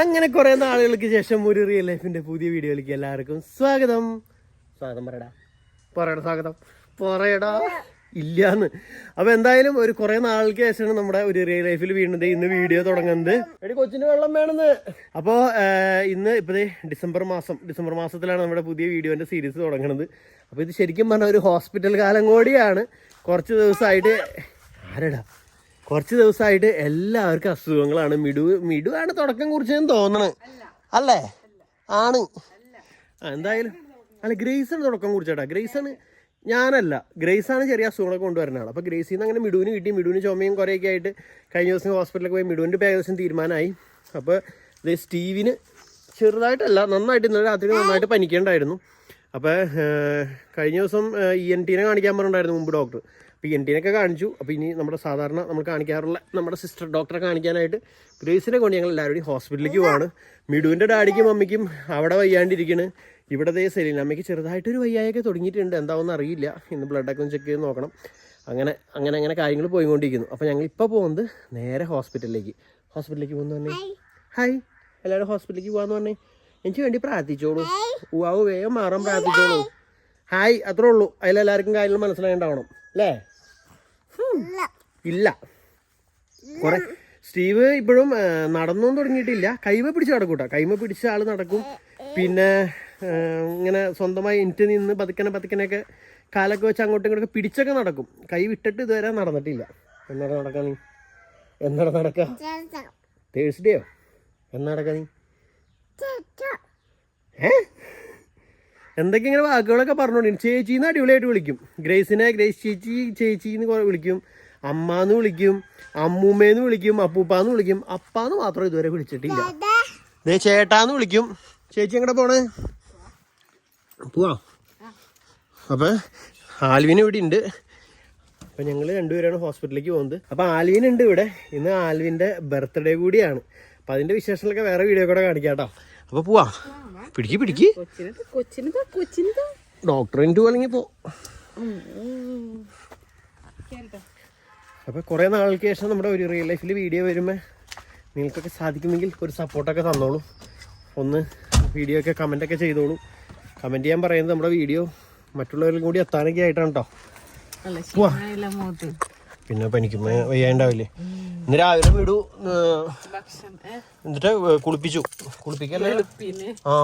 അങ്ങനെ കുറെ നാളുകൾക്ക് ശേഷം ഒരു റിയൽ ലൈഫിന്റെ പുതിയ വീഡിയോയിലേക്ക് എല്ലാവർക്കും സ്വാഗതം. സ്വാഗതം പറയടാ. പറയടാ സ്വാഗതം. പറയടാ. ഇല്ലാന്ന്. അപ്പൊ എന്തായാലും ഒരു കുറെ നാൾക്ക് ശേഷമാണ് നമ്മുടെ ഒരു റിയൽ ലൈഫിൽ വീണ്ടും ഇന്ന് വീഡിയോ തുടങ്ങുന്നത്. എടി കൊച്ചിന് വെള്ളം വേണമെന്ന് അപ്പോ ഇന്ന് ഇപ്പൊ ദേ ഡിസംബർ മാസം. ഡിസംബർ മാസത്തിലാണ് നമ്മുടെ പുതിയ വീഡിയോന്റെ സീരീസ് തുടങ്ങുന്നത് അപ്പൊ ഇത് ശരിക്കും പറഞ്ഞ ഒരു ഹോസ്പിറ്റൽ കാലം കൂടിയാണ്. കുറച്ച് ദിവസമായിട്ട് ആരടാ? കുറച്ച് ദിവസമായിട്ട് എല്ലാവർക്കും അസുഖങ്ങളാണ്. മിടു മിടുവാണ് തുടക്കം കുറിച്ചെന്ന് തോന്നണേ. അല്ലേ? ആണ്. എന്തായാലും. അല്ല ഗ്രേസാണ് തുടക്കം കുറിച്ചേട്ടാ. ഗ്രേസാണ് ഞാനല്ല. ഗ്രേസാണ് ചെറിയ അസുഖങ്ങളൊക്കെ കൊണ്ടുവരുന്ന ആൾ അപ്പോൾ ഗ്രേസിൽ നിന്ന് അങ്ങനെ മിടുവിന് കിട്ടി മിടുവിന് ചുമയും കുറേയൊക്കെ ആയിട്ട് കഴിഞ്ഞ ദിവസം ഹോസ്പിറ്റലിൽ പോയി മിടുവിന്റെ ഏകദേശം തീരുമാനമായി. അപ്പോൾ ഇത് സ്റ്റീവിന് ചെറുതായിട്ടല്ല നന്നായിട്ട് ഇന്നലെ രാത്രി നന്നായിട്ട് പനിക്കേണ്ടായിരുന്നു. അപ്പോൾ കഴിഞ്ഞ ദിവസം ഇ എൻ ടീനെ കാണിക്കാൻ പറഞ്ഞിട്ടുണ്ടായിരുന്നു മുമ്പ് ഡോക്ടർ. അപ്പോൾ എൻ ടീനൊക്കെ കാണിച്ചു. അപ്പോൾ ഇനി നമ്മുടെ സാധാരണ നമ്മൾ കാണിക്കാറുള്ള നമ്മുടെ സിസ്റ്റർ ഡോക്ടറെ കാണിക്കാനായിട്ട് ഗ്രേസിനെ കൊണ്ട് ഞങ്ങൾ എല്ലാവരും ഹോസ്പിറ്റലിലേക്ക് പോവാണ്. മിഡുവിന്റെ ഡാഡിക്കും മമ്മിക്കും അവിടെ വയ്യാണ്ടിരിക്കണ്. ഇവിടത്തെ സെലീന അമ്മയ്ക്ക് ചെറുതായിട്ടൊരു വയ്യായൊക്കെ തുടങ്ങിയിട്ടുണ്ട്. എന്താവെന്ന് അറിയില്ല. ഇന്ന് ബ്ലഡൊക്കെ ഒന്ന് ചെക്ക് ചെയ്ത് നോക്കണം. അങ്ങനെ അങ്ങനെ അങ്ങനെ കാര്യങ്ങൾ പോയിക്കൊണ്ടിരിക്കുന്നു. അപ്പോൾ ഞങ്ങൾ ഇപ്പോൾ പോകുന്നത് നേരെ ഹോസ്പിറ്റലിലേക്ക് ഹോസ്പിറ്റലിലേക്ക് പോകുന്നു പറഞ്ഞേ. ഹായ് എല്ലാവരും ഹോസ്പിറ്റലിലേക്ക് പോകാമെന്ന് പറഞ്ഞേ. എനിക്ക് വേണ്ടി പ്രാർത്ഥിച്ചോളൂ. ഉവാവ് വേഗം മാറാൻ പ്രാർത്ഥിച്ചോളൂ. ഹായ് അത്രേ ഉള്ളൂ. അതിലെല്ലാവർക്കും കാര്യങ്ങൾ മനസ്സിലായിണ്ടാവണം. അല്ലേ? ഇല്ല. കുറെ സ്റ്റീവ് ഇപ്പോഴും ആ, നടന്നൊന്നും തുടങ്ങിയിട്ടില്ല. കൈമ പിടിച്ച് നടക്കൂട്ടോ. കൈമ പിടിച്ച ആൾ നടക്കും. പിന്നെ ഇങ്ങനെ സ്വന്തമായി എനിക്ക് നിന്ന് പതുക്കനെ പതുക്കനെയൊക്കെ കാലൊക്കെ വെച്ച് അങ്ങോട്ടും ഇങ്ങോട്ടൊക്കെ പിടിച്ചൊക്കെ നടക്കും. കൈ വിട്ടിട്ട് ഇതുവരെ നടന്നിട്ടില്ല. എന്നാണ് നടക്കാ നീ? എന്നാണ് നടക്ക? തേഴ്സ്ഡേയോ എന്നാ നടക്കാ നീ? ഏ? എന്തൊക്കെ ഇങ്ങനെ വാക്കുകളൊക്കെ പറഞ്ഞോണ്ടി ചേച്ചിന്ന് അടിപൊളിയായിട്ട് വിളിക്കും. ഗ്രേസിനെ ഗ്രേസ് ചേച്ചി ചേച്ചി എന്ന് വിളിക്കും. അമ്മ എന്ന് വിളിക്കും. അമ്മൂമ്മേന്ന് വിളിക്കും. അപ്പൂപ്പാന്ന് വിളിക്കും. അപ്പാന്ന് മാത്രം ഇതുവരെ വിളിച്ചിട്ടില്ല. ദേ ചേട്ടാന്ന് വിളിക്കും. ചേച്ചി എങ്ങടെ പോണേ? പോവാ. അപ്പൊ ആൽവിൻ ഇവിടെ ഉണ്ട് അപ്പൊ ഞങ്ങൾ രണ്ടുപേരാണ് ഹോസ്പിറ്റലിലേക്ക് പോകുന്നത്. അപ്പൊ ആൽവിൻ ഉണ്ട് ഇവിടെ. ഇന്ന് ആൽവിന്റെ ബർത്ത്ഡേ കൂടിയാണ്. അപ്പൊ അതിന്റെ വിശേഷങ്ങളൊക്കെ വേറെ വീഡിയോ കൂടെ കാണിക്കാം കേട്ടോ. അപ്പൊ പോവാ. പിടിക്ക് പിടിക്ക്. ഇന്റു അല്ലെങ്കിൽ പോ. അപ്പോൾ കുറേ നാൾക്ക് ശേഷം നമ്മുടെ ഒരു റിയൽ ലൈഫിൽ വീഡിയോ വരുമ്പോൾ നിങ്ങൾക്കൊക്കെ സാധിക്കുമെങ്കിൽ ഒരു സപ്പോർട്ടൊക്കെ തന്നോളൂ. ഒന്ന് വീഡിയോ ഒക്കെ കമന്റൊക്കെ ചെയ്തോളൂ. കമന്റ് ചെയ്യാൻ പറയുന്നത് നമ്മുടെ വീഡിയോ മറ്റുള്ളവരിലും കൂടി എത്താനൊക്കെ ആയിട്ടാണ് കേട്ടോ പിന്നെ പനിക്കുമ്പോൾ വയ്യാണ്ടാവില്ലേ? ഇന്ന് രാവിലെ വിടു എന്നിട്ട് കുളിപ്പിച്ചു. കുളിപ്പിക്കല്ലേ ആ.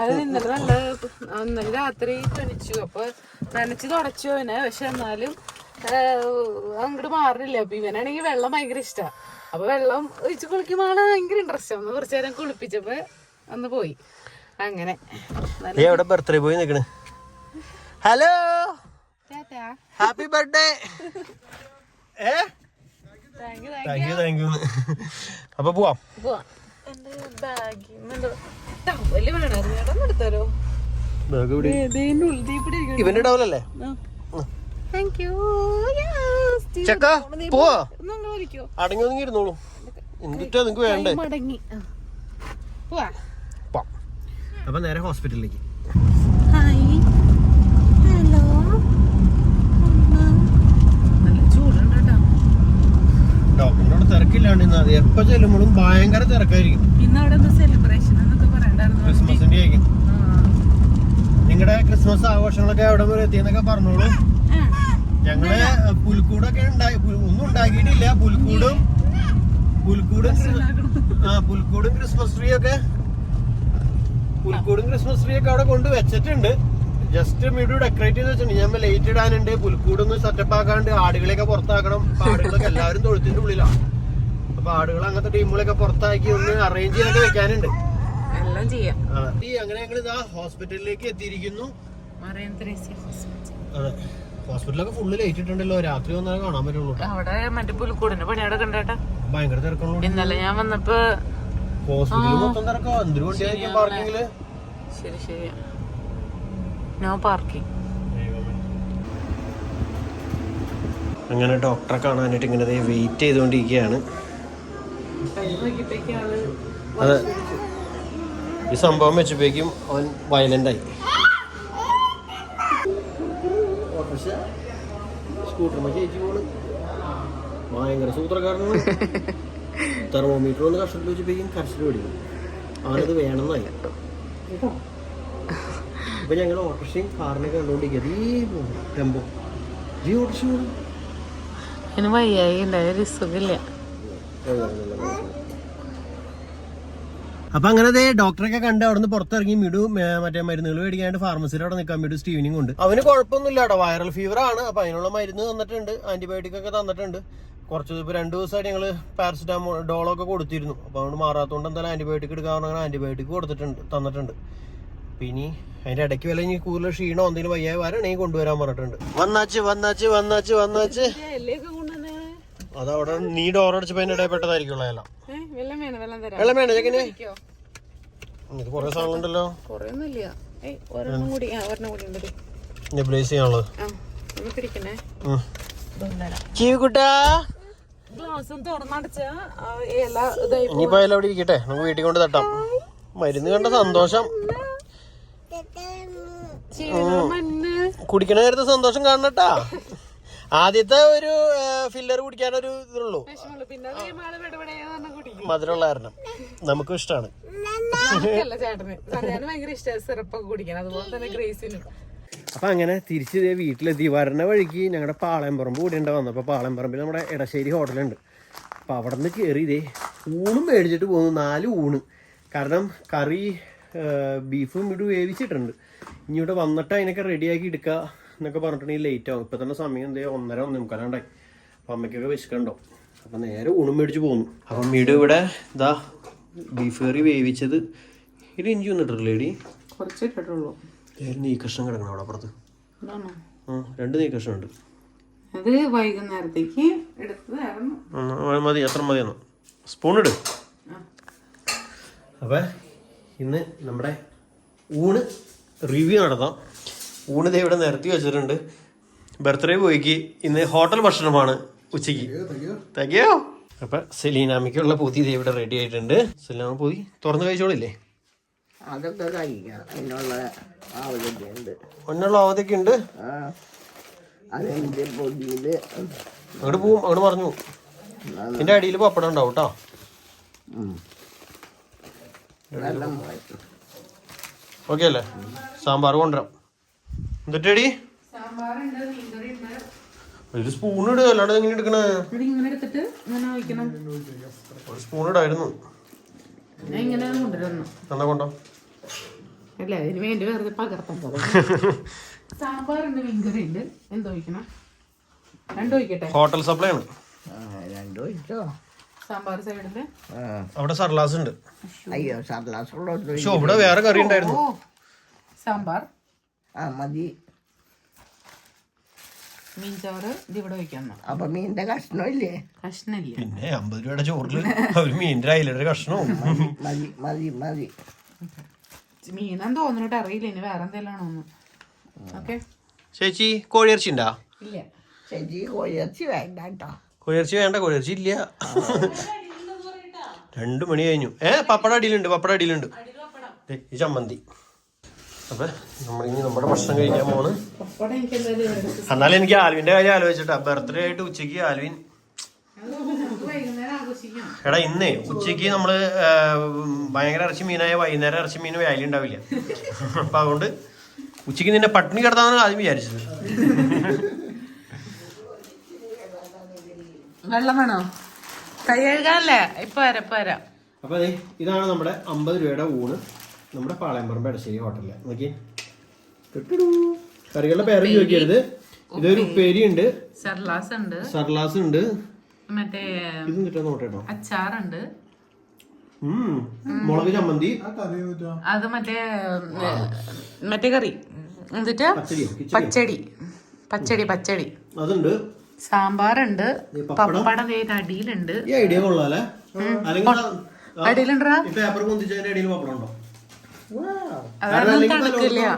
അത് ഇന്നലെ നല്ല ഇന്നലെ രാത്രി തണിച്ചു. അപ്പൊ നനച്ച് തുടച്ചു അവനെ. പക്ഷെ എന്നാലും അങ്ങോട്ട് മാറില്ല. അപ്പൊ ഇവനാണെങ്കിൽ വെള്ളം ഭയങ്കര ഇഷ്ടാ. അപ്പൊ വെള്ളം ഒഴിച്ച് കുളിക്കുമ്പോൾ ആൾ ഭയങ്കര ഇൻട്രസ്റ്റ് ഒന്ന് കുറച്ചു നേരം കുളിപ്പിച്ചപ്പോ അന്ന് പോയി. അങ്ങനെ. എവിടെ ബർത്ത്ഡേ പോയി നിക്കണ്? ഹലോ ഹാപ്പി ബർത്ത്ഡേ ഏ? താങ്ക് യു താങ്ക് യു അപ്പൊ പോവാം. ഇവന്റെ യു ചെക്ക പോവാ. അടങ്ങി ഒതുങ്ങി ഇരുന്നോളൂ എന്നിട്ടാ നിങ്ങക്ക് വേണ്ടേ? അപ്പൊ നേരെ ഹോസ്പിറ്റലിലേക്ക് ഹായ് ഹലോ നല്ല ചൂടുണ്ട് കേട്ടോ ഡോക്ടറിനോട് തിരക്കില്ലാണ്ട് ഇന്ന് എപ്പോ ചെല്ലുമ്പോഴും ഭയങ്കര തിരക്കായിരിക്കും. ക്രിസ്മസിന്റെ ആയിരിക്കും. നിങ്ങളുടെ ക്രിസ്മസ് ആഘോഷങ്ങളൊക്കെ എവിടെ വരെ എത്തിയെന്നൊക്കെ പറഞ്ഞോളൂ. ഞങ്ങൾ പുൽക്കൂടൊക്കെ ഉണ്ടായി. ഒന്നും ഉണ്ടാക്കിയിട്ടില്ല. പുൽക്കൂടും പുൽക്കൂടും ആ പുൽക്കൂടും ക്രിസ്മസ് ട്രീ ഒക്കെ പുൽക്കൂടും ക്രിസ്മസ് ട്രീ ഒക്കെ അവിടെ കൊണ്ട് വെച്ചിട്ടുണ്ട്. ജസ്റ്റ് മിഡു ഡെക്കറേറ്റ് ചെയ്ത് വെച്ചിട്ടുണ്ട്. ഞാൻ ലൈറ്റ് ഇടാനുണ്ട്. പുൽക്കൂട് ഒന്ന് സെറ്റപ്പ് ആക്കാണ്ട് ആടുകളെയൊക്കെ പുറത്താക്കണം. ആടുകളൊക്കെ എല്ലാവരും തൊഴുത്തിന്റെ ഉള്ളിലാണ്. അപ്പൊ ആടുകൾ അങ്ങനത്തെ ടീമുകളൊക്കെ പുറത്താക്കി ഒന്ന് അറേഞ്ച് ചെയ്തൊക്കെ വെക്കാനുണ്ട്. എല്ലാം ചെയ്യാം. അങ്ങനെ ഞങ്ങൾ ഇതാ ഹോസ്പിറ്റലിലേക്ക് എത്തിയിരിക്കുന്നു. അതെ. ഹോസ്പിറ്റലൊക്കെ ഫുള്ള് ലൈറ്റ് ഇട്ടുണ്ടല്ലോ രാത്രി വന്നാലേ കാണാൻ പറ്റുള്ളൂ അവിടെ മറ്റേ പുൽക്കൂടിന്റെ പണിയുടെ കണ്ടേട്ടാ. ഭയങ്കര തിരക്കുള്ളൂ. ഇന്നലെ ഞാൻ വന്നപ്പോ ഹോസ്പിറ്റലിൽ മൊത്തം തിരക്കോ. എന്തൊരു വണ്ടിയായിരിക്കും പാർക്കിങ്ങിൽ ശരി ശരി നോ പാർക്കിംഗ് അങ്ങനെ ഡോക്ടറെ കാണാനായിട്ട് ഇങ്ങനെ വെയിറ്റ് ചെയ്തുകൊണ്ടിരിക്കുകയാണ്. അതെ. ഈ സംഭവം വെച്ചപ്പോഴേക്കും അവൻ വയലന്റ് ആയി. ഭയങ്കര സൂത്രക്കാരനാണ്. തെർമോമീറ്റർ ഒന്ന് കഷ്ടത്തിൽ വെച്ചപ്പോഴേക്കും കരച്ചിൽ പിടിക്കും അവനത് വേണമെന്നായി. ഇപ്പൊ ഞങ്ങൾ ഓട്ടോറിക്ഷയും കാറിനൊക്കെ കണ്ടുകൊണ്ടിരിക്കുന്നത് ഈ ടെമ്പോ. ഈ ഓട്ടോറിക്ഷ ഇനി വയ്യായി ഉണ്ടായ ഒരു സുഖമില്ല അപ്പൊ അങ്ങനെ ദേ ഡോക്ടറൊക്കെ കണ്ട് അവിടുന്ന് പുറത്തിറങ്ങി ഏ, മറ്റേ മരുന്നുകൾ മേടിക്കാണ്ട് ഫാർമസിയിൽ അവിടെ നിൽക്കാൻ മിഡു സ്റ്റീവനിങ് കൊണ്ട് അവന് കുഴപ്പമൊന്നുമില്ല കേട്ടോ. വൈറൽ ഫീവർ ആണ്. അപ്പൊ അതിനുള്ള മരുന്ന് തന്നിട്ടുണ്ട്. ആന്റിബയോട്ടിക് ഒക്കെ തന്നിട്ടുണ്ട്. കുറച്ച് ഇപ്പൊ രണ്ടു ദിവസമായിട്ട് ഞങ്ങൾ പാരസിറ്റാമോൾ ഡോളൊക്കെ കൊടുത്തിരുന്നു. അപ്പൊ അതുകൊണ്ട് മാറാത്തതുകൊണ്ട് എന്തായാലും ആന്റിബയോട്ടിക് എടുക്കാറുണ്ട് ആന്റിബയോട്ടിക് കൊടുത്തിട്ടുണ്ട് തന്നിട്ടുണ്ട്. പിന്നെ അതിന്റെ ഇടയ്ക്ക് വല്ല ഇനി കൂടുതൽ ക്ഷീണോ എന്തെങ്കിലും വയ്യായ വരാണെങ്കിൽ കൊണ്ടുവരാൻ പറഞ്ഞിട്ടുണ്ട്. വന്നാച്ച് വന്നാച്ച് വന്നാച്ച് വന്നാച്ച്. അതവിടെ നീ ഡോർ അടിച്ചപ്പോ അതിന്റെ ഇടയിൽ പെട്ടതായിരിക്കുള്ള എല്ലാം വെള്ളം വേണം ചെക്കനെ. ഇത് കുറെ സാധനമുണ്ടല്ലോ ചെയ്യാനുള്ളത്. ഇനിയിപ്പോ അതിൽ അവിടെ ഇരിക്കട്ടെ. നമുക്ക് വീട്ടിൽ കൊണ്ട് തട്ടാം. മരുന്ന് കണ്ട സന്തോഷം. കുടിക്കണ നേരത്തെ സന്തോഷം കാണണട്ടാ. ആദ്യത്തെ ഒരു ഫില്ലർ കുടിക്കാനൊരു ഇതുള്ളൂ. മധുരമുള്ള കാരണം. നമുക്കും ഇഷ്ടമാണ് അപ്പൊ അങ്ങനെ തിരിച്ച് ഇതേ വീട്ടിലെത്തി. വരണ വഴിക്ക് ഞങ്ങളുടെ പാളയംപറമ്പ് കൂടി ഉണ്ടാവും വന്നപ്പോൾ പാളയംപറമ്പിൽ നമ്മുടെ ഇടശ്ശേരി ഹോട്ടലുണ്ട്. അപ്പൊ അവിടെ നിന്ന് കയറി ഇതേ ഊണും മേടിച്ചിട്ട് പോകുന്നു. നാല് ഊണ്. കാരണം കറി ബീഫും ഇവിടെ വേവിച്ചിട്ടുണ്ട്. ഇനി ഇവിടെ വന്നിട്ട് അതിനൊക്കെ റെഡിയാക്കി എടുക്കുക എന്നൊക്കെ പറഞ്ഞിട്ടുണ്ടെങ്കിൽ ലേറ്റ് ആവും. ഇപ്പം തന്നെ സമയം എന്തേ? ഒന്നര ഒന്നും മുക്കാലാണ്ടായി അപ്പം അമ്മയ്ക്കൊക്കെ വിശക്കണ്ടോ അപ്പം നേരെ ഊണും മേടിച്ച് പോകുന്നു. അപ്പം വീട് ഇവിടെ ഇതാ ബീഫ് കറി വേവിച്ചത് ഇത് ഇഞ്ചി വന്നിട്ടില്ലേടി ഇടി കുറച്ചിട്ടുള്ളൂ നീ കഷ്ണം കിടക്കണം അവിടെ അപ്പുറത്ത്. ആ, രണ്ട് നീ കഷ്ണം ഉണ്ട് അത് വൈകുന്നേരത്തേക്ക് എടുത്തതായിരുന്നു മതി അത്ര മതിയെന്നോ. സ്പൂൺ ഇട്. അപ്പം ഇന്ന് നമ്മുടെ ഊണ് റിവ്യൂ നടത്താം. ഊണ് ദേ ഇവിടെ നിരത്തി വെച്ചിട്ടുണ്ട്. ബർത്ത്ഡേ പോയിക്ക് ഇന്ന് ഹോട്ടൽ ഭക്ഷണമാണ് ഉച്ചയ്ക്ക്. തയ്ക്കോ അപ്പം സെലീനാമിക്കുള്ള പൊതി ദേ ഇവിടെ റെഡി ആയിട്ടുണ്ട്. സെലീനാമ പൊതി തുറന്ന് കഴിച്ചോളില്ലേ? അതൊക്കെ കഴിക്കാം. അതിനുള്ള ഉണ്ട്. ഒന്നുള്ള അവധിയൊക്കെ ഉണ്ട്. അതെന്റെ അങ്ങോട്ട് പോവും അങ്ങോട്ട് പറഞ്ഞു എന്റെ അടിയിൽ പപ്പടം ഉണ്ടാവും കേട്ടോ ഓക്കെ അല്ലേ? സാമ്പാർ കൊണ്ടുവരാം. എന്നിട്ടേടി ഒരു സ്പൂൺ ഇടുക അല്ലാണ്ട് എങ്ങനെ എടുക്കണേ? ഒരു സ്പൂൺ ഇടായിരുന്നു. എന്നാ കൊണ്ടോ? അല്ല? അതിന് വേണ്ടി വെറുതെ പകർത്താൻ സാമ്പാറുണ്ട് മീൻകറി ഉണ്ട് എന്തോ രണ്ടും ഹോട്ടൽ സപ്ലൈ ആണ്. രണ്ടോ രണ്ടു വെച്ചോ സാമ്പാർ സൈഡിൽ. ആ. അവിടെ സർലാസ് ഉണ്ട് അയ്യോ സർലാസ് പക്ഷെ ഇവിടെ വേറെ കറി ഉണ്ടായിരുന്നു. സാമ്പാർ. ആ മതി. മീൻചോറ് ഇത് ഇവിടെ ഒഴിക്കണം അപ്പൊ മീനിന്റെ കഷ്ണം ഇല്ലേ കഷ്ണില്ല പിന്നെ അമ്പത് രൂപയുടെ ചോറിൽ ഒരു മീനിന്റെ അയിലയുടെ കഷ്ണവും. മതി മതി മതി മീനാന്ന് തോന്നുന്നിട്ട് അറിയില്ല. ഇനി വേറെ എന്തെങ്കിലും ആണോന്ന് ഓക്കെ. ചേച്ചി കോഴിയിറച്ചി ഉണ്ടാ ഇല്ല. ചേച്ചി കോഴിയിറച്ചി വേണ്ട കേട്ടോ. കോഴിയിറച്ചി വേണ്ട കോഴിയിറച്ചി ഇല്ല. രണ്ടു മണി കഴിഞ്ഞു. ഏ പപ്പട അടിയിലുണ്ട് പപ്പട അടിയിലുണ്ട്. ഈ ചമ്മന്തി. അപ്പൊ നമ്മളിനി നമ്മുടെ ഭക്ഷണം കഴിക്കാൻ പോണ്. എന്നാലും എനിക്ക് ആൽവിന്റെ കാര്യം ആലോചിച്ചിട്ടാ. ബർത്ത്ഡേ ആയിട്ട് ഉച്ചയ്ക്ക് ആൽവിൻ. എടാ ഇന്നേ ഉച്ചയ്ക്ക് നമ്മൾ ഭയങ്കര ഇറച്ചി മീനായ വൈകുന്നേരം ഇറച്ചി മീൻ വാലി ഉണ്ടാവില്ല. അപ്പൊ അതുകൊണ്ട് ഉച്ചയ്ക്ക് നിന്നെ പട്ടിണി കിടത്താന്നാണ് ആദ്യം വിചാരിച്ചത്. വെള്ളം വേണോ? കൈ കഴുകാനല്ലേ? ഇപ്പൊ വരാം ഇപ്പൊ വരാം. അപ്പൊ അതെ ഇതാണ് നമ്മുടെ അമ്പത് രൂപയുടെ ഊണ്. നമ്മുടെ പാളയംപറമ്പ് ഇടശ്ശേരി ഹോട്ടലിൽ. നോക്കി കറികളുടെ പേരും ചോദിക്കരുത്. ഇതൊരു ഉപ്പേരി. ഉണ്ട് സർലാസ് ഉണ്ട് സർലാസ് ഉണ്ട് മറ്റേ ഇതും കിട്ടാൻ നോട്ടോ അച്ചാറുണ്ട്. മുളക് ചമ്മന്തി. അത് മറ്റേ മറ്റേ കറി. എന്നിട്ട് പച്ചടി. പച്ചടി പച്ചടി. അതുണ്ട്. സാമ്പാറുണ്ട് പപ്പടം. പപ്പടം അടിയിലുണ്ട്. ഈ ഐഡിയ അടിയിലുണ്ടോ അടിയിലുണ്ടാ? ഈ പേപ്പർ പൊന്തിച്ചതിന്റെ അടിയിൽ പപ്പടം ഉണ്ടോ?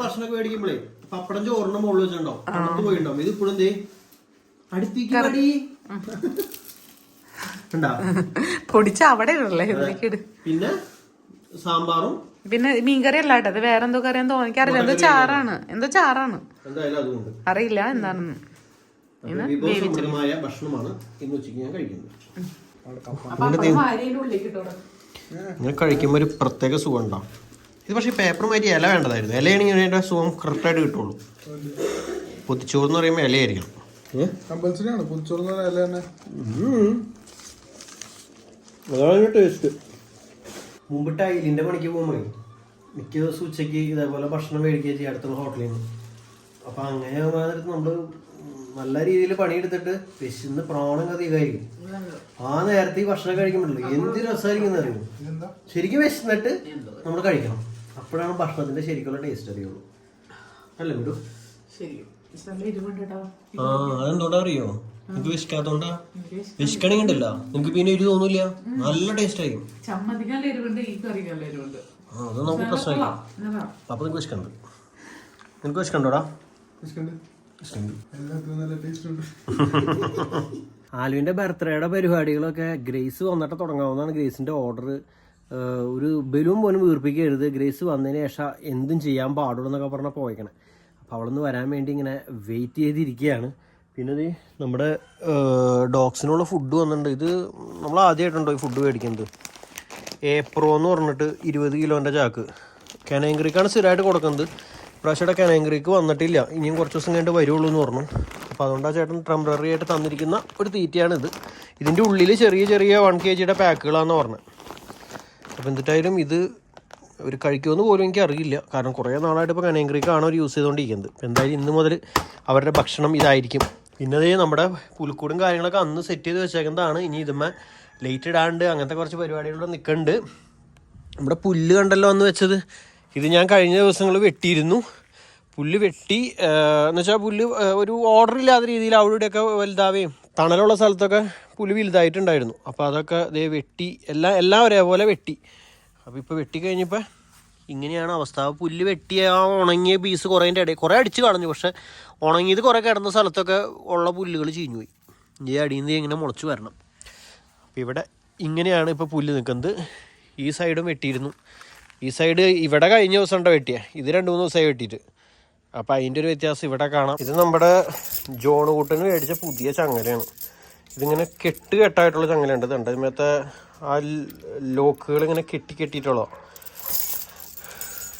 ഭക്ഷണമൊക്കെ മേടിക്കുമ്പോഴേ പപ്പടം ചോറിന്റെ മുകളിൽ വെച്ചിട്ടുണ്ടോ? തണുത്ത് പോയിണ്ടോ ഇത് ഇപ്പോഴും എന്തേ പൊടിച്ച അവിടെ ഇടല്ലേ പിന്നെ സാമ്പാറും പിന്നെ മീൻകറി അല്ലാട്ടെ. അത് വേറെന്തോ കറിയാന്ന് തോന്നി എനിക്കറിയില്ല എന്തോ ചാറാണ്. എന്തോ ചാറാണ്. അറിയില്ല എന്താണെന്ന്. വിഭവസമൃദ്ധമായ ഭക്ഷണമാണ് ഇന്ന് ഉച്ചയ്ക്ക് ഞാൻ കഴിക്കുന്നത്. ഇങ്ങനെ കഴിക്കുമ്പോൾ ഒരു പ്രത്യേക സുഖം ഉണ്ടാവും ഇത് പക്ഷേ പേപ്പർ മാറ്റി ഇല വേണ്ടതായിരുന്നു. ഇലയാണെങ്കിൽ അതിന്റെ സുഖം കറക്റ്റായിട്ട് കിട്ടുള്ളൂ. പൊതിച്ചോറ് എന്ന് പറയുമ്പോൾ ഇലയായിരിക്കണം. കമ്പൽസറി ആണ് തന്നെ. അതാണ് ടേസ്റ്റ് മുമ്പ് ടൈലിന്റെ പണിക്ക് പോകുമ്പോൾ മിക്ക ദിവസം ഉച്ചയ്ക്ക് ഇതേപോലെ ഭക്ഷണം മേടിക്കുക ചെയ്യുക അടുത്തുള്ള ഹോട്ടലിൽ നിന്ന്. അപ്പം അങ്ങനെ നമ്മൾ നല്ല രീതിയിൽ പണിയെടുത്തിട്ട് വിശന്ന് പ്രാണം കഴിക്കും ആ നേരത്തെ ഈ ഭക്ഷണം കഴിക്കുമ്പോഴല്ലോ? എന്ത് രസമായിരിക്കും അറിയുമോ ശരിക്കും വിശന്നിട്ട് നമ്മൾ കഴിക്കണം. അപ്പോഴാണ് ഭക്ഷണത്തിന്റെ ശരിക്കുള്ള ടേസ്റ്റ് അറിയുള്ളൂ. അല്ലേ വിടു ആ അതെന്തോടാ അറിയോ? നിനക്ക് വിശക്കാത്തോണ്ടാ? വിശക്കണെങ്കിൽ ഉണ്ടല്ല നിനക്ക് പിന്നെ എരിവ് തോന്നില്ല. നല്ല ടേസ്റ്റ് ആയിരിക്കും. എരിവുണ്ട് ആ അത് നമുക്ക് പ്രശ്നമില്ല അപ്പൊ നിനക്ക് വിശക്കണ്ട്. നിനക്ക് വിശക്കണ്ടോടാ? വിശക്കണ്ട്. ആലുവിന്റെ ബർത്ത്ഡേയുടെ പരിപാടികളൊക്കെ ഗ്രേസ് വന്നിട്ട് തുടങ്ങാവുന്നതാണ്. ഗ്രേസിന്റെ ഓർഡർ ഒരു ബലൂൺ പോലും വീർപ്പിക്കരുത്. ഗ്രേസ് വന്നതിന് ശേഷം എന്തും ചെയ്യാൻ പാടുള്ളൂ എന്നൊക്കെ പറഞ്ഞാൽ പോയേക്കണേ. അപ്പോൾ അവളൊന്ന് വരാൻ വേണ്ടി ഇങ്ങനെ വെയിറ്റ് ചെയ്തിരിക്കുകയാണ് പിന്നെ ഇത് നമ്മുടെ ഡോഗ്സിനുള്ള ഫുഡ് വന്നിട്ടുണ്ട്. ഇത് നമ്മൾ ആദ്യമായിട്ടുണ്ടോ ഈ ഫുഡ് മേടിക്കുന്നത്? ഏപ്രോ എന്ന് പറഞ്ഞിട്ട് ഇരുപത് കിലോന്റെ ചാക്ക്. കനയങ്ക്രീക്കാണ് സ്ഥിരമായിട്ട് കൊടുക്കുന്നത്. ഇപ്രാവശ്യത്തെ കനയങ്ക്രീക്ക് വന്നിട്ടില്ല. ഇനിയും കുറച്ച് ദിവസം കഴിഞ്ഞിട്ട് വരുള്ളൂ എന്ന് പറഞ്ഞു. അപ്പോൾ അതുകൊണ്ട് ആ ചേട്ടൻ ടെമ്പററി ആയിട്ട് തന്നിരിക്കുന്ന ഒരു തീറ്റയാണിത്. ഇതിന്റെ ഉള്ളിൽ ചെറിയ ചെറിയ വൺ കെ ജിയുടെ പാക്കുകളാണെന്ന് പറഞ്ഞത് അപ്പോൾ എന്നിട്ടായാലും ഇത് ഒരു കഴിക്കുമെന്ന് പോലും എനിക്ക് അറിയില്ല. കാരണം കുറേ നാളായിട്ട് ഇപ്പോൾ കനയങ്ക്രീക്കാണ് അവർ യൂസ് ചെയ്തുകൊണ്ടിരിക്കുന്നത്. എന്തായാലും ഇന്ന് മുതൽ അവരുടെ ഭക്ഷണം ഇതായിരിക്കും. പിന്നെ അതേ നമ്മുടെ പുൽക്കൂടും കാര്യങ്ങളൊക്കെ അന്ന് സെറ്റ് ചെയ്ത് വെച്ചേക്കുന്നതാണ്. ഇനി ഇതുമ്മേ ലൈറ്റ് ഇടാണ്ട് അങ്ങനത്തെ കുറച്ച് പരിപാടികളൊക്കെ നിൽക്കുന്നുണ്ട് നമ്മുടെ പുല്ല് കണ്ടല്ലോ അന്ന് വെച്ചത്. ഇത് ഞാൻ കഴിഞ്ഞ ദിവസങ്ങൾ വെട്ടിയിരുന്നു. പുല്ല് വെട്ടി എന്ന് വെച്ചാൽ പുല്ല് ഒരു ഓർഡർ ഇല്ലാത്ത രീതിയിൽ അവിടെ ഇവിടെയൊക്കെ വലുതാവുകയും തണലുള്ള സ്ഥലത്തൊക്കെ പുല്ല് വലുതായിട്ടുണ്ടായിരുന്നു. അപ്പോൾ അതൊക്കെ ഇതേ വെട്ടി എല്ലാം എല്ലാം ഒരേപോലെ വെട്ടി. അപ്പോൾ ഇപ്പോൾ വെട്ടി കഴിഞ്ഞപ്പോൾ ഇങ്ങനെയാണ് അവസ്ഥ. പുല്ല് വെട്ടിയ ആ ഉണങ്ങിയ പീസ് കുറേന്റെ ഇടയിൽ കുറേ അടിച്ച് കളഞ്ഞു. പക്ഷേ ഉണങ്ങിയത് കുറേ കിടന്ന സ്ഥലത്തൊക്കെ ഉള്ള പുല്ലുകൾ ചീഞ്ഞു പോയി ഈ അടിയിൽ നിന്ന് ഇങ്ങനെ മുളച്ച് വരണം. അപ്പോൾ ഇവിടെ ഇങ്ങനെയാണ് ഇപ്പോൾ പുല്ല് നിൽക്കുന്നത്. ഈ സൈഡും വെട്ടിയിരുന്നു. ഈ സൈഡ് ഇവിടെ കഴിഞ്ഞ ദിവസം ഉണ്ടോ വെട്ടിയേ. ഇത് രണ്ട് മൂന്ന് ദിവസമായി വെട്ടിയിട്ട്. അപ്പം അതിന്റെ ഒരു വ്യത്യാസം ഇവിടെ കാണാം. ഇത് നമ്മുടെ ജോൺ കൂട്ടിന് മേടിച്ച പുതിയ ചങ്ങലയാണ്. ഇതിങ്ങനെ കെട്ട് കെട്ടായിട്ടുള്ള ചങ്ങലയുണ്ട്. ഇതുണ്ട് ഇതിമത്തെ ആ ലോക്കുകൾ ഇങ്ങനെ കെട്ടി കെട്ടിയിട്ടുള്ള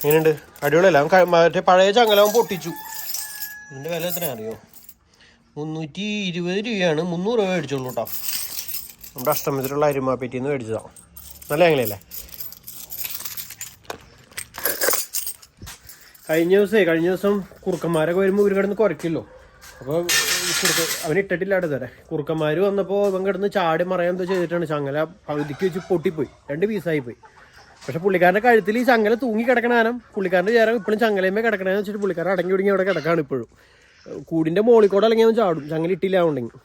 ഇങ്ങനെയുണ്ട് അടിപൊളിയല്ല? മറ്റേ പഴയ ചങ്ങല അവൻ പൊട്ടിച്ചു. ഇതിന്റെ വില എത്രയാണ് അറിയോ? മുന്നൂറ്റി ഇരുപത് രൂപയാണ്. മുന്നൂറ് രൂപ മേടിച്ചോളൂ കേട്ടോ നമ്മുടെ അഷ്ടമത്തിലുള്ള അരിമാപ്പേറ്റിൽ നിന്ന് മേടിച്ചതാണ് നല്ല ചങ്ങലയല്ലേ? കഴിഞ്ഞ ദിവസമേ കഴിഞ്ഞ ദിവസം കുറുക്കന്മാരൊക്കെ വരുമ്പോൾ ഇവർ കിടന്ന് കുറയ്ക്കില്ലോ അപ്പോൾ കുറുക്ക അവൻ ഇട്ടിട്ടില്ല അവിടെ തരാം കുറുക്കന്മാർ വന്നപ്പോൾ ഇവൻ കിടന്ന് ചാടി മറയാൻ എന്തോ ചെയ്തിട്ടാണ് ചങ്ങല പകുതിക്ക് വെച്ച് പൊട്ടിപ്പോയി. രണ്ട് പീസായി പോയി. പക്ഷെ പുള്ളിക്കാരന്റെ കഴുത്തിൽ ഈ ചങ്ങല തൂങ്ങി കിടക്കണാനും പുള്ളിക്കാരന്റെ ചേരം ഇപ്പോഴും ചങ്ങലയുമേ കിടക്കണമെന്ന് വെച്ചിട്ട് പുള്ളിക്കാരൻ അടങ്ങി ഒടുങ്ങി അവിടെ കിടക്കാണ് ഇപ്പോഴും. കൂടിന്റെ മോളിൽ കൂടെ അല്ലെങ്കിൽ അവൻ ചാടും. ചങ്ങല ഇട്ടില്ല ഉണ്ടെങ്കിൽ.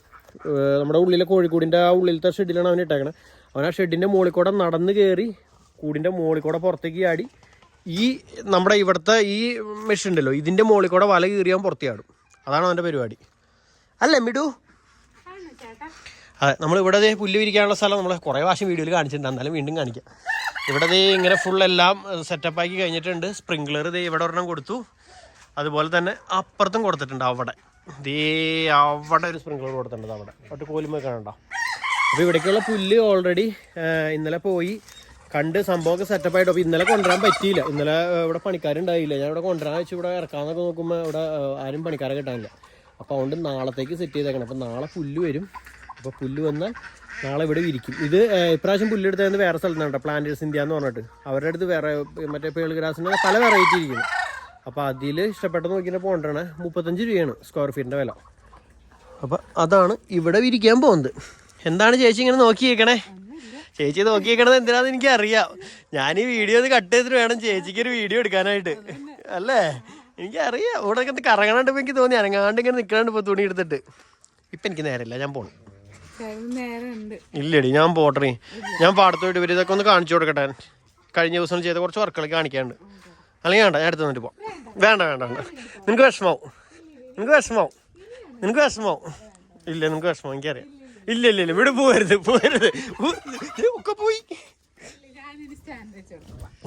നമ്മുടെ ഉള്ളിലെ കോഴിക്കൂടിന്റെ ആ ഉള്ളിലത്തെ ഷെഡിലാണ് അവൻ ഇട്ടേക്കണത് അവൻ ആ ഷെഡിന്റെ മോളിൽ കൂടെ നടന്ന് കയറി കൂടിന്റെ മോളിൽ കൂടെ പുറത്തേക്ക് ചാടി ഈ നമ്മുടെ ഇവിടുത്തെ ഈ മെഷീൻ ഉണ്ടല്ലോ ഇതിന്റെ മുകളിൽ കൂടെ വല കീറിയാൻ പുറത്തിയാടും. അതാണ് അവന്റെ പരിപാടി. അല്ലേ മിടു? അതെ നമ്മൾ ഇവിടെ ദേ പുല്ല് വിരിക്കാനുള്ള സ്ഥലം നമ്മൾ കുറേ പ്രാവശ്യം വീഡിയോയിൽ കാണിച്ചിട്ടുണ്ട്. എന്നാലും വീണ്ടും കാണിക്കാം. ഇവിടെ ദേ ഇങ്ങനെ ഫുൾ എല്ലാം സെറ്റപ്പ് ആക്കി കഴിഞ്ഞിട്ടുണ്ട്. സ്പ്രിംഗ്ലർ ദേ ഇവിടെ ഒരെണ്ണം കൊടുത്തു. അതുപോലെ തന്നെ അപ്പുറത്തും കൊടുത്തിട്ടുണ്ട് അവിടെ. ദേ അവിടെ ഒരു സ്പ്രിംഗ്ലർ കൊടുത്തിട്ടുണ്ട് അവിടെ. ഒട്ട് കോലുമ്പോൾ കാണണ്ടോ. അപ്പോൾ ഇവിടേക്കുള്ള പുല്ല് ഓൾറെഡി ഇന്നലെ പോയി. കണ്ട് സംഭവമൊക്കെ സെറ്റപ്പ് ആയിട്ട് അപ്പോൾ ഇന്നലെ കൊണ്ടുവരാൻ പറ്റിയില്ല. ഇന്നലെ ഇവിടെ പണിക്കാരുണ്ടായില്ല. ഞാൻ ഇവിടെ കൊണ്ടുവരാൻ വെച്ച് ഇവിടെ ഇറക്കാന്നൊക്കെ നോക്കുമ്പോൾ ഇവിടെ ആരും പണിക്കാരെ കിട്ടാനില്ല. അപ്പോൾ അതുകൊണ്ട് നാളത്തേക്ക് സെറ്റ് ചെയ്തേക്കണം. അപ്പോൾ നാളെ പുല്ല് വരും. അപ്പോൾ പുല്ല് വന്നാൽ നാളെ ഇവിടെ ഇരിക്കും. ഇത് ഇപ്രാവശ്യം പുല്ലെടുത്തത് വേറെ സ്ഥലത്താണ് കേട്ടോ. പ്ലാന്റേഴ്സ് ഇന്ത്യ എന്ന് പറഞ്ഞിട്ട്. അവരുടെ അടുത്ത് വേറെ മറ്റേ പേൾ ഗ്രാസിന്റെ പല വെറൈറ്റി ഇരിക്കുന്നു. അപ്പോൾ അതിൽ ഇഷ്ടപ്പെട്ട നോക്കിയിട്ട് പോകേണ്ടത് മുപ്പത്തഞ്ച് രൂപയാണ് സ്ക്വയർ ഫീറ്റിന്റെ വില. അപ്പൊ അതാണ് ഇവിടെ വിരിക്കാൻ പോകുന്നത്. എന്താണ് ചേച്ചി ഇങ്ങനെ നോക്കിയേക്കണേ? ചേച്ചി നോക്കിയേക്കണത് എന്തിനാന്ന് എനിക്ക് അറിയാം ഞാൻ ഈ വീഡിയോ ഒന്ന് കട്ട് ചെയ്തിട്ട് വേണം ചേച്ചിക്ക് ഒരു വീഡിയോ എടുക്കാനായിട്ട്. അല്ലേ? എനിക്കറിയാം. ഇവിടെ ഒക്കെ കറങ്ങാണ്ട് എനിക്ക് തോന്നി. അനങ്ങാണ്ട് ഇങ്ങനെ നിൽക്കാണ്ട് ഇപ്പൊ തുണി എടുത്തിട്ട്. ഇപ്പൊ എനിക്ക് നേരമില്ല. ഞാൻ പോണു. ഇല്ലടി ഞാൻ പോട്ടറി ഞാൻ പാടത്ത് പോയിട്ട് ഇവർ ഇതൊക്കെ ഒന്ന് കാണിച്ചു കൊടുക്കട്ടെ. കഴിഞ്ഞ ദിവസം ചെയ്ത കുറച്ച് വർക്കുകൾ കാണിക്കാണ്ട് അല്ലെങ്കിൽ വേണ്ട ഞാൻ എടുത്ത് വന്നിട്ട് പോവാം. വേണ്ട വേണ്ട വേണ്ട. നിനക്ക് വിഷമാവും നിനക്ക് വിഷമാവും നിനക്ക് വിഷമാവും ഇല്ല നിനക്ക് വിഷമം എനിക്കറിയാം. ഇല്ല ഇല്ല ഇല്ല. ഇവിടെ പോകരുത് പോകരുത് ഒക്കെ പോയി.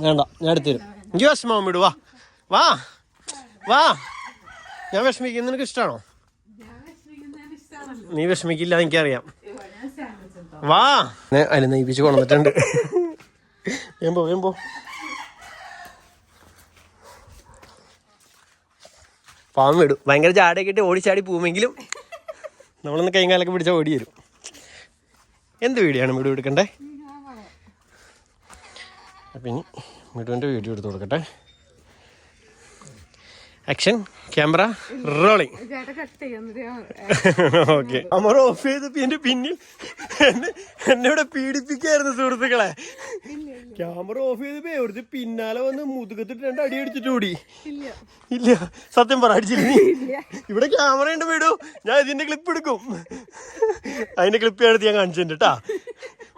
വേണ്ട ഞാൻ എടുത്തുതരും എനിക്ക് വിഷമാവും വിടു വാ. വാ. വാ. ഞാൻ വിഷമിക്കുന്നത് നിനക്ക് ഇഷ്ടമാണോ നീ വിഷമിക്കില്ല എനിക്കറിയാം. വാ. അതിൽ നെയ്പ്പിച്ച് കൊണ്ടുവന്നിട്ടുണ്ട്. വേമ്പോ പോ വേഗം പോ. പാമ്പ് വിടും. ഭയങ്കര ചാടിയൊക്കെ ഇട്ട് ഓടിച്ചാടി പോകുമെങ്കിലും നമ്മളൊന്ന് കൈകാലൊക്കെ പിടിച്ചാൽ ഓടി വരും എന്ത് വീഡിയോ ആണ് വീഡിയോ എടുക്കണ്ടേ? അപ്പം ഇനി മിടുവിന്റെ വീഡിയോ എടുത്ത് കൊടുക്കട്ടെ. Action camera rolling okay Amar off ചെയ്തപ്പോ എന്റെ പിന്നിൽ എന്നെ എന്നെ ഇവിടെ പീഡിപ്പിക്കായിരുന്നു സുഹൃത്തുക്കളെ. ക്യാമറ ഓഫ് ചെയ്ത് എവിടുത്തെ പിന്നാലെ വന്ന് മുതുകത്തിട്ട് രണ്ട് അടി അടിച്ചിട്ട് ഓടി. ഇല്ല. സത്യം പറ അടിച്ചില്ല ഇവിടെ ക്യാമറ ഉണ്ട് വീടു. ഞാൻ ഇതിന്റെ ക്ലിപ്പ് എടുക്കും. അതിന്റെ ക്ലിപ്പ് എടുത്ത് ഞാൻ കാണിച്ചിട്ടുണ്ട് കേട്ടാ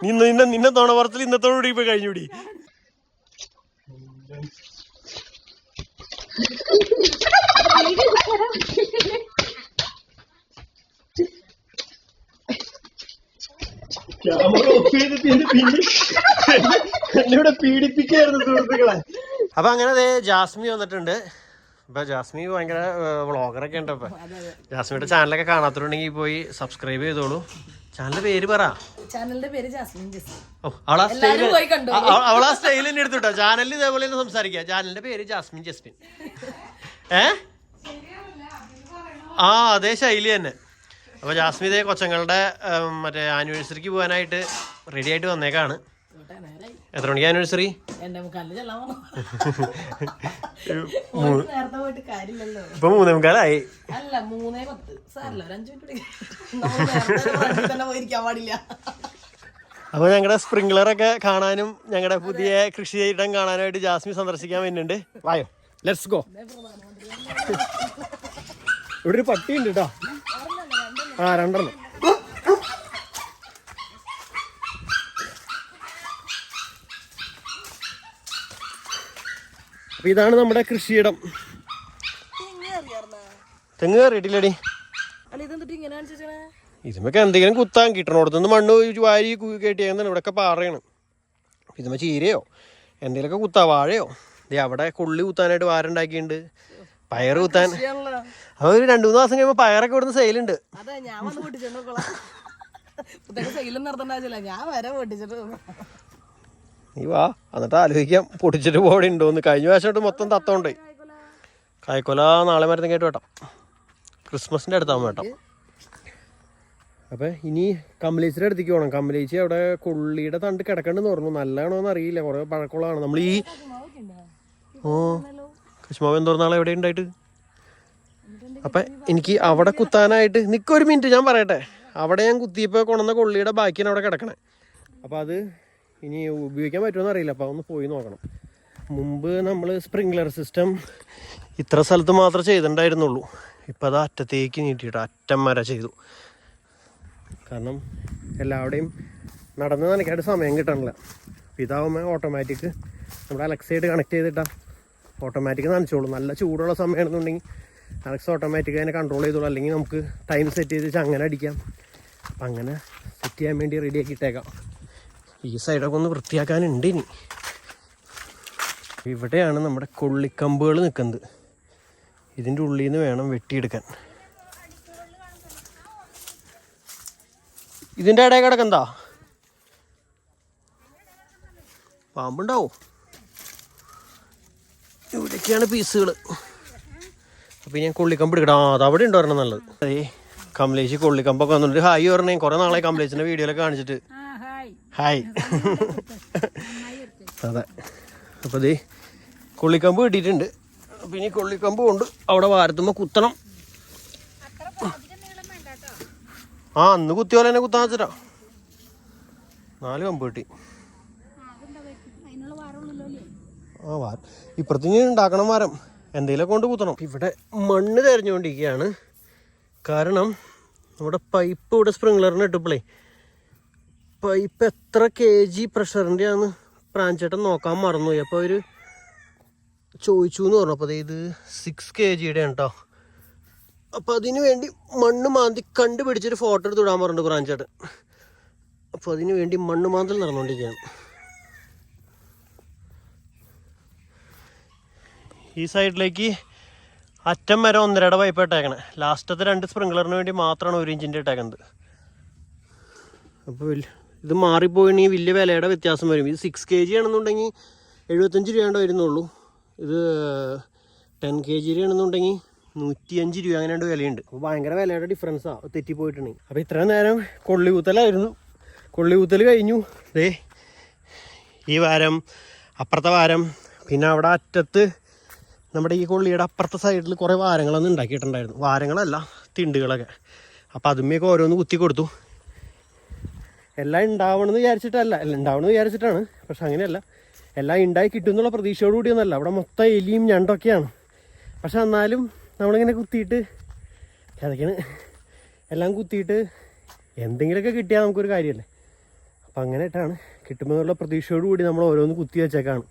നിന്ന നിന്നെ നിന്നെ തോണ പുറത്തിൽ ഇന്നത്തോടുകൂടി ഇപ്പൊ കഴിഞ്ഞൂടി ക്യാമറ ഓഫ് ചെയ്തിട്ട് എന്നെ ഇവിടെ പീഡിപ്പിക്കായിരുന്നു സുഹൃത്തുക്കളെ. അപ്പൊ അങ്ങനെ ദേ ജാസ്മി വന്നിട്ടുണ്ട്. ഇപ്പൊ ജാസ്മി ഭയങ്കര വ്ളോഗറൊക്കെ ഉണ്ട് ഇപ്പൊ. ജാസ്മിയുടെ ചാനലൊക്കെ കാണാത്തുണ്ടെങ്കിൽ പോയി സബ്സ്ക്രൈബ് ചെയ്തോളൂ. ചാനലിന്റെ പേര് പറ. ചാനലിന്റെ പേര് ജാസ്മിൻ ജസ് ഓ അവളാ സ്റ്റൈൽ പോയി കണ്ടോ? അവളാ സ്റ്റൈൽ തന്നെ എടുത്തുട്ടോ. ചാനലിൽ ഇതേപോലെ സംസാരിക്കുക. ചാനലിന്റെ പേര് ജാസ്മിൻ ജസ്മിൻ ഏ? ആ അതേ ശൈലി തന്നെ. അപ്പൊ ജാസ്മി ഇതേ കൊച്ചങ്ങളുടെ മറ്റേ ആനിവേഴ്സറിക്ക് പോകാനായിട്ട് റെഡി ആയിട്ട് വന്നേക്കാണ്. എത്ര മണിക്ക് ആനിവേഴ്സറി ഇപ്പൊ മൂന്നേ മുക്കാലായി. അല്ല മൂന്നേ പത്ത്. സാറില്ല ഒരു അഞ്ചു മിനിറ്റ് നമ്മൾ നേരത്തെ വണ്ടിയിൽ തന്നെ പോയിരിക്കാൻ പാടില്ല. അപ്പൊ ഞങ്ങളുടെ സ്പ്രിംഗ്ലറൊക്കെ കാണാനും ഞങ്ങളുടെ പുതിയ കൃഷി ഇടം കാണാനായിട്ട് ജാസ്മി സന്ദർശിക്കാൻ വരുന്നുണ്ട്. വായോ ലെറ്റ്സ് ഗോ ഇവിടെ ഒരു പട്ടി ഉണ്ട് കേട്ടോ ആ രണ്ടെണ്ണം. അപ്പൊ ഇതാണ് നമ്മുടെ കൃഷിയിടം. തെങ്ങ് കയറിയിട്ടില്ലടി? ഇതുമൊക്കെ എന്തെങ്കിലും കുത്താൻ കിട്ടണോടത്തുനിന്ന് മണ്ണ് ഒഴിച്ച് വാരി കെട്ടിയാണ് ഇവിടെ ഇവിടെയൊക്കെ പാറയാണ്. ഇതുമ്മ ചീരയോ? എന്തെങ്കിലുമൊക്കെ കുത്താ വാഴയോ? ദേ അവിടെ കൊള്ളി കുത്താനായിട്ട് വാരുണ്ടാക്കിയിട്ടുണ്ട്. പയർ കുത്താൻ അപ്പൊ ഒരു രണ്ടു മൂന്ന് ദിവസം കഴിയുമ്പോൾ പയറൊക്കെ ഇവിടുന്ന് സെയിലുണ്ട്. ഞാൻ നീ വാ. എന്നിട്ട് ആലോചിക്കാം. പൊടിച്ചിട്ട് പോടെ ഉണ്ടോന്ന്. കഴിഞ്ഞ പ്രാവശ്യമായിട്ട് മൊത്തം തത്തോണ്ട് കായ്ക്കൊല നാളെ മരുന്ന് കേട്ട് വേട്ടം. ക്രിസ്മസിന്റെ അടുത്താകും വേട്ടം. അപ്പം ഇനി കമലേച്ചിയുടെ അടുത്തേക്ക് പോകണം കമലേച്ചി അവിടെ കൊള്ളിയുടെ തണ്ട് കിടക്കണ്ടെന്ന് പറഞ്ഞു. നല്ലതാണോ എന്ന് അറിയില്ല. കുറേ പഴക്കമുള്ളതാണ്. നമ്മൾ ഈ ഓ കശ്മാവ് നാളെ എവിടെ ഉണ്ടായിട്ട്? അപ്പം എനിക്ക് അവിടെ കുത്താനായിട്ട് നിൽക്കൊരു മിനിറ്റ്. ഞാൻ പറയട്ടെ. അവിടെ ഞാൻ കുത്തിയപ്പോൾ കൊണ്ടുവന്ന കൊള്ളിയുടെ ബാക്കിയാണ് അവിടെ കിടക്കണേ. അപ്പോൾ അത് ഇനി ഉപയോഗിക്കാൻ പറ്റുമെന്ന് അറിയില്ല. അപ്പോൾ ഒന്ന് പോയി നോക്കണം. മുമ്പ് നമ്മൾ സ്പ്രിംഗ്ലർ സിസ്റ്റം ഇത്ര സ്ഥലത്ത് മാത്രമേ ചെയ്തിട്ടുണ്ടായിരുന്നുള്ളൂ. ഇപ്പോൾ അത് അറ്റത്തേക്ക് നീട്ടിയിട്ട് അറ്റം വരെ ചെയ്തു. കാരണം എല്ലാവരുടെയും നടന്ന് നനയ്ക്കായിട്ട് സമയം കിട്ടണില്ല. ഇതാവുമ്പോൾ ഓട്ടോമാറ്റിക് നമ്മുടെ അലക്സയായിട്ട് കണക്ട് ചെയ്തിട്ടാ ഓട്ടോമാറ്റിക് നനച്ചോളൂ. നല്ല ചൂടുള്ള സമയമാണെന്നുണ്ടെങ്കിൽ അലക്സ് ഓട്ടോമാറ്റിക് അതിനെ കൺട്രോൾ ചെയ്തോളൂ. അല്ലെങ്കിൽ നമുക്ക് ടൈം സെറ്റ് ചെയ്ത് അങ്ങനെ അടിക്കാം. അപ്പം അങ്ങനെ സെറ്റ് ചെയ്യാൻ വേണ്ടി റെഡിയാക്കിയിട്ടേക്കാം ഈ സൈഡൊക്കെ ഒന്ന് വൃത്തിയാക്കാനുണ്ട് ഇനി. ഇവിടെയാണ് നമ്മുടെ കൊള്ളിക്കമ്പുകൾ നിൽക്കുന്നത്. ഇതിന്റെ ഉള്ളിൽ നിന്ന് വേണം വെട്ടിയെടുക്കാൻ. ഇതിന്റെ ഇടയിൽ കിടക്കെന്താ പാമ്പുണ്ടാവോ? ഇവിടേക്കാണ് പീസുകൾ അപ്പോൾ ഞാൻ കൊള്ളിക്കമ്പ് എടുക്കണം ആ അത് അവിടെ ഉണ്ട് ഒരെണ്ണം നല്ലത്. അതേ കമലേശ് കൊള്ളിക്കമ്പൊക്കെ വന്നിട്ട് ഹായ് പറഞ്ഞേ. കുറേ നാളെ കമലേശിന്റെ വീഡിയോയിലൊക്കെ കാണിച്ചിട്ട്. ഹായ്. അതെ. അപ്പോൾ ദേ കൊള്ളിക്കമ്പ് കിട്ടിയിട്ടുണ്ട്. അപ്പോൾ ഇനി കൊള്ളിക്കമ്പ് കൊണ്ട് അവിടെ വാരത്തുമ്പോൾ കുത്തണം. ആ അന്ന് കുത്തിയ പോലെ തന്നെ കുത്താൻ വെച്ചിട്ടാ. നാല് കമ്പ് കിട്ടി. ആ ഇപ്പുറത്തിന് ഉണ്ടാക്കണം മരം എന്തെങ്കിലുമൊക്കെ കൊണ്ട് കുത്തണം. ഇവിടെ മണ്ണ് തെരഞ്ഞുകൊണ്ടിരിക്കുകയാണ്. കാരണം നമ്മുടെ പൈപ്പ് ഇവിടെ സ്പ്രിംഗ്ലറിന് ഇട്ടപ്പോഴേ പൈപ്പ് എത്ര കെ ജി പ്രഷറിന്റെ ആണ് പ്രാഞ്ചേട്ടൻ നോക്കാൻ മറന്നുപോയി. അപ്പോൾ അവർ ചോദിച്ചു എന്ന് പറഞ്ഞു. അപ്പോൾ ഇത് സിക്സ് കെ ജിയുടെ ആണ് കേട്ടോ അപ്പോൾ അതിന് വേണ്ടി മണ്ണ് മാന്തി കണ്ടുപിടിച്ചൊരു ഫോട്ടോ എടുത്ത് വിടാൻ പറഞ്ഞു പ്രാഞ്ചേട്ടൻ. അപ്പോൾ അതിന് വേണ്ടി മണ്ണ് മാന്തൽ നടന്നുകൊണ്ടിരിക്കുകയാണ് ഈ സൈഡിലേക്ക് അറ്റം വരെ ഒന്നരയുടെ പൈപ്പ് ഇട്ടേക്കണേ. ലാസ്റ്റത്തെ രണ്ട് സ്പ്രിംഗ്ലറിന് വേണ്ടി മാത്രമാണ് ഒരു ഇഞ്ചിന്റെ ഇട്ടേക്കുന്നത് അപ്പോൾ വലിയ ഇത് മാറിപ്പോയിണെങ്കിൽ വലിയ വിലയുടെ വ്യത്യാസം വരും. ഇത് സിക്സ് കെ ജി ആണെന്നുണ്ടെങ്കിൽ എഴുപത്തഞ്ച് രൂപയാണ്ട് വരുന്നുള്ളൂ. ഇത് ടെൻ കെ ജി ആണെന്നുണ്ടെങ്കിൽ നൂറ്റിയഞ്ച് രൂപ അങ്ങനെ രണ്ട് വിലയുണ്ട്. അപ്പോൾ ഭയങ്കര വിലയുടെ ഡിഫറൻസാണ് തെറ്റിപ്പോയിട്ടുണ്ടെങ്കിൽ അപ്പോൾ ഇത്രയും നേരം കൊള്ളി കൂത്തലായിരുന്നു കൊള്ളി കൂത്തൽ കഴിഞ്ഞു. ദേ ഈ വാരം അപ്പുറത്തെ വാരം പിന്നെ അവിടെ അറ്റത്ത് നമ്മുടെ ഈ കൊള്ളിയുടെ അപ്പുറത്തെ സൈഡിൽ കുറേ വാരങ്ങളൊന്നും ഉണ്ടാക്കിയിട്ടുണ്ടായിരുന്നു. വാരങ്ങളല്ല തിണ്ടുകളൊക്കെ. അപ്പോൾ അതുമ്മയൊക്കെ ഓരോന്ന് കുത്തി കൊടുത്തു. എല്ലാം ഉണ്ടാവണമെന്ന് വിചാരിച്ചിട്ടല്ല. ഉണ്ടാവണമെന്ന് വിചാരിച്ചിട്ടാണ്. പക്ഷെ അങ്ങനെയല്ല. എല്ലാം ഉണ്ടായി കിട്ടും എന്നുള്ള പ്രതീക്ഷയോടുകൂടിയൊന്നല്ല അവിടെ മൊത്തം എലിയും ഞണ്ടൊക്കെയാണ്. പക്ഷെ എന്നാലും നമ്മളിങ്ങനെ കുത്തിയിട്ട് അതൊക്കെയാണ് എല്ലാം കുത്തിയിട്ട് എന്തെങ്കിലുമൊക്കെ കിട്ടിയാൽ നമുക്കൊരു കാര്യമല്ലേ? അപ്പം അങ്ങനെ ഇട്ടാണ്. കിട്ടുമെന്നുള്ള പ്രതീക്ഷയോടുകൂടി നമ്മൾ ഓരോന്ന് കുത്തി വെച്ചേക്കാണ്.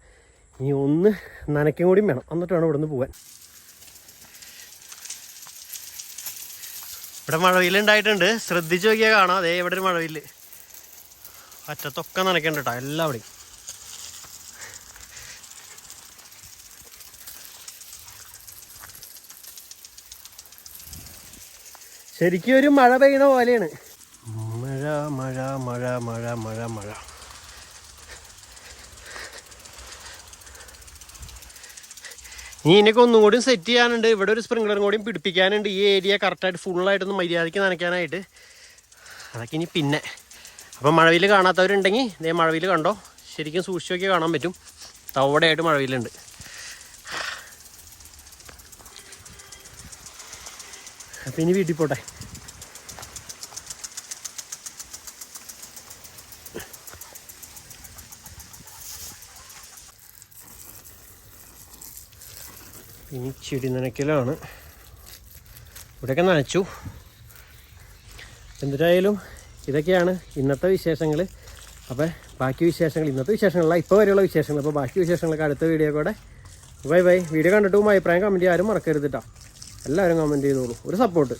ഇനി ഒന്ന് നനയ്ക്കും കൂടിയും വേണം. എന്നിട്ട് വേണം ഇവിടെ നിന്ന് പോകാൻ ഇവിടെ മഴവില്ലുണ്ടായിട്ടുണ്ട് ശ്രദ്ധിച്ച് നോക്കിയാൽ കാണാം. അതേ ഇവിടെ ഒരു മഴവില്ല്. അറ്റത്തൊക്കെ നനയ്ക്കണ്ട കേട്ടോ എല്ലാവിടെയും ശരിക്കും ഒരു മഴ പെയ്യണ പോലെയാണ്. മഴ മഴ മഴ മഴ മഴ മഴ. നീ ഇതിനൊക്കെ ഒന്നും കൂടി സെറ്റ് ചെയ്യാനുണ്ട്. ഇവിടെ ഒരു സ്പ്രിംഗ്ലറും കൂടി പിടിപ്പിക്കാനുണ്ട്. ഈ ഏരിയ കറക്റ്റായിട്ട് ഫുള്ളായിട്ടൊന്ന് മര്യാദയ്ക്ക് നനയ്ക്കാനായിട്ട്. അതൊക്കെ ഇനി പിന്നെ. അപ്പം മഴവിൽ കാണാത്തവരുണ്ടെങ്കിൽ ഇതേ മഴവിൽ കണ്ടോ? ശരിക്കും സൂക്ഷിച്ച് നോക്കിയാൽ കാണാൻ പറ്റും. തവടയായിട്ട് മഴവിലുണ്ട്. അപ്പം ഇനി വീട്ടിൽ പോട്ടെ. ഇനി ചെടി നനയ്ക്കലാണ്. ഇവിടെയൊക്കെ നനച്ചു. എന്തായാലും ഇതൊക്കെയാണ് ഇന്നത്തെ വിശേഷങ്ങൾ അപ്പോൾ ബാക്കി വിശേഷങ്ങൾ ഇന്നത്തെ വിശേഷങ്ങളല്ല ഇപ്പോൾ വരെയുള്ള വിശേഷങ്ങൾ അപ്പോൾ ബാക്കി വിശേഷങ്ങളൊക്കെ അടുത്ത വീഡിയോ കൂടെ ബൈ ബൈ. വീഡിയോ കണ്ടിട്ടും അഭിപ്രായം കമന്റ് ചെയ്യാനും മറക്കരുത് കേട്ടോ എല്ലാവരും കമന്റ് ചെയ്തോളൂ. ഒരു സപ്പോർട്ട്